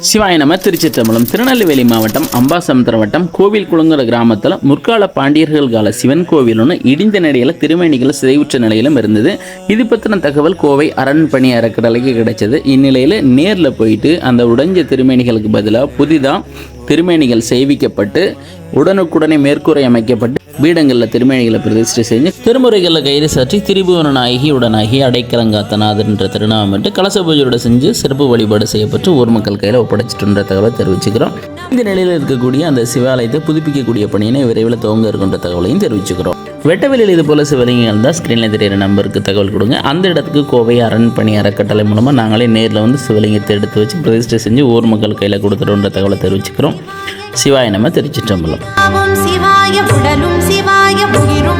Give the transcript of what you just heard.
சிவாய நம திருச்சிற்றம்பலம் திருநெல்வேலி மாவட்டம் அம்பாசமுத்திரம் வட்டம் கோவில் குளங்குற கிராமத்தில் முற்கால பாண்டியர்கள் கால சிவன் கோவில் ஒன்று இடிந்த நிலையில் திருமேனிகள் சிதைவுற்ற நிலையிலும் இருந்தது. இது பற்றின தகவல் கோவை அரண்பணி அறக்கடலைக்கு கிடைச்சது. இந்நிலையில் நேரில் போயிட்டு அந்த உடைஞ்ச திருமணிகளுக்கு பதிலாக புதிதாக திருமேனிகள் செய்விக்கப்பட்டு உடனுக்குடனே மேற்கூரை அமைக்கப்பட்டு பீடங்களில் திருமேனிகளை பிரதிஷ்டை செஞ்சு திருமுறைகளில் கைது சாற்றி திரிபுவன நாயகி உடனாகி அடைக்கலங்காத்தநாதர் என்ற திருநாமட்டு கலச பூஜையோட செஞ்சு சிறப்பு வழிபாடு செய்யப்பட்டு ஊர் மக்கள் கையில் ஒப்படைச்சிட்டுன்ற தகவலை தெரிவிச்சுக்கிறோம். இந்த நிலையில் இருக்கக்கூடிய அந்த சிவாலயத்தை புதுப்பிக்கக்கூடிய பணியினை விரைவில் துவங்க இருக்கின்ற தகவலையும் தெரிவிச்சுக்கிறோம். வெட்டவெளியில் இது போல சிவலிங்கங்கள் தான் ஸ்க்ரீனில் தெரியிற நம்பருக்கு தகவல் கொடுங்க. அந்த இடத்துக்கு கோவை அரண்பணி அறக்கட்டளை மூலமாக நாங்களே நேரில் வந்து சிவலிங்கத்தை எடுத்து வச்சு பிரதிஷ்டை செஞ்சு ஊர் மக்கள் கையில் கொடுத்துருன்ற தகவலை தெரிவிச்சுக்கிறோம். சிவாய நம்ம திருச்சிற்றம்பலம். சிவாய உடலும் சிவாய உயிரும்